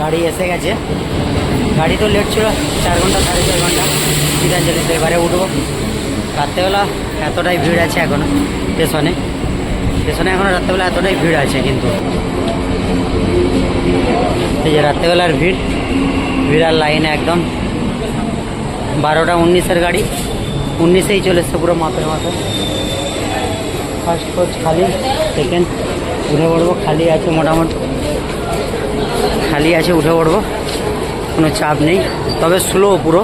গাড়ি এসে গেছে। গাড়ি তো লেট ছিল, চার ঘণ্টা, সাড়ে চার ঘণ্টা। গীতাঞ্জলি তো এবারে উঠবো। রাত্রেবেলা এতটাই ভিড় আছে এখনও স্টেশনে। স্টেশনে এখনও রাত্রেবেলা এতটাই ভিড় আছে কিন্তু। এই যে রাত্রেবেলার ভিড় ভিড়ার লাইনে একদম। বারোটা উনিশের গাড়ি, উনিশেই চলে এসছে পুরো মাপের মাথা ফার্স্ট কোচ খালি সেকেন্ড ঘুরে পড়ব খালি আছে মোটামুটি। খালি আছে, উঠে পড়ব। কোনো চাপ নেই। তবে স্লো পুরো।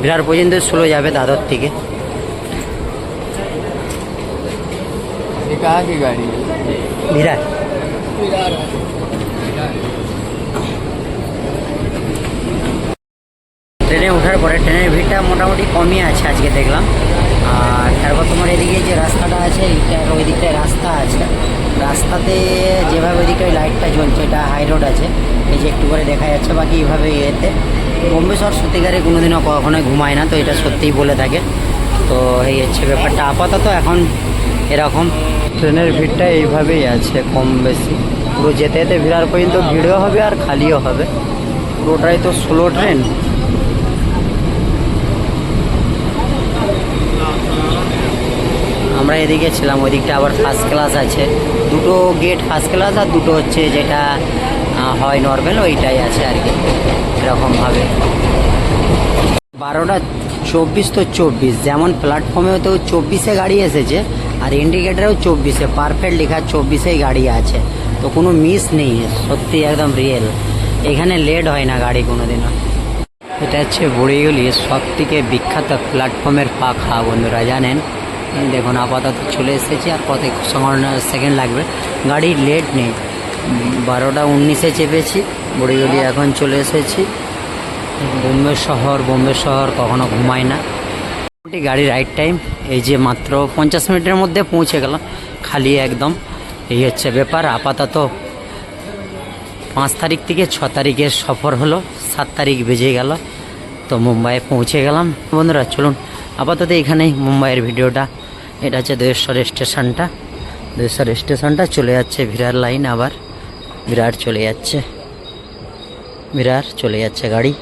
বিরাট পর্যন্ত স্লো যাবে দাদর থেকে। বিরাট। ট্রেনে ওঠার পরে ট্রেনের ভিড়টা মোটামুটি কমই আছে আজকে দেখলাম। আর তারপর তোমার এদিকে যে রাস্তাটা আছে ওই দিকটায় রাস্তা আছে। রাস্তাতে যেভাবে ওইদিকে ওই লাইটটা জ্বলছে, এটা হাই রোড আছে। এই যে একটু করে দেখা যাচ্ছে বাকি এইভাবে ইয়েতে। বোম্বে শহর সত্যিকারে কোনোদিনও কখনোই ঘুমায় না, তো এটা সত্যিই বলে থাকে। তো এই হচ্ছে ব্যাপারটা। আপাতত এখন এরকম। ট্রেনের ভিড়টা এইভাবেই আছে, কম বেশি। পুরো যেতে যেতে ভিড়ার পর্যন্ত ভিড়ও হবে আর খালিও হবে। পুরোটাই তো স্লো ট্রেন এদিকে ছিলাম ওই দিকটা আবার ফার্স্ট ক্লাস আছে। দুটো গেট ফার্স্ট ক্লাস আর দুটো হচ্ছে যেটা হয় নর্মাল ওইটাই আছে আর কি, এরকমভাবে। বারোটা চব্বিশ তো চব্বিশ, যেমন প্ল্যাটফর্মেও তো চব্বিশে গাড়ি এসেছে, আর ইন্ডিকেটারেও চব্বিশে পারফেক্ট লেখা চব্বিশেই গাড়ি আছে। তো কোনো মিস নেই, সত্যি একদম রিয়েল এখানে লেট হয় না গাড়ি কোনোদিনও। এটা হচ্ছে বড়িগুলি সব থেকে বিখ্যাত প্ল্যাটফর্মের পাখা, বন্ধুরা, জানেন? দেখুন, আপাতত চলে এসেছে আর কত সেকেন্ড লাগবে। গাড়ি লেট নেই। বারোটা উনিশে চেপেছি, বড়িগুলি এখন চলে এসেছি। বোম্বে শহর বোম্বে শহর কখনো ঘুমায় না। মোটামুটি গাড়ি রাইট টাইম এই যে মাত্র পঞ্চাশ মিনিটের মধ্যে পৌঁছে গেলাম। খালি একদম, এই হচ্ছে ব্যাপার। আপাতত পাঁচ তারিখ থেকে ছ তারিখের সফর হলো, সাত তারিখ বেজে গেল। তো মুম্বাইয়ে পৌঁছে গেলাম। বন্ধুরা, চলুন, আপাতত এখানেই মুম্বাইয়ের ভিডিওটা এটা হচ্ছে দোয়েশ্বর স্টেশনটা। দোয়েশ্বর স্টেশনটা চলে যাচ্ছে ভিরার লাইন আবার। বিরাট চলে যাচ্ছে। বিরাট চলে যাচ্ছে গাড়ি।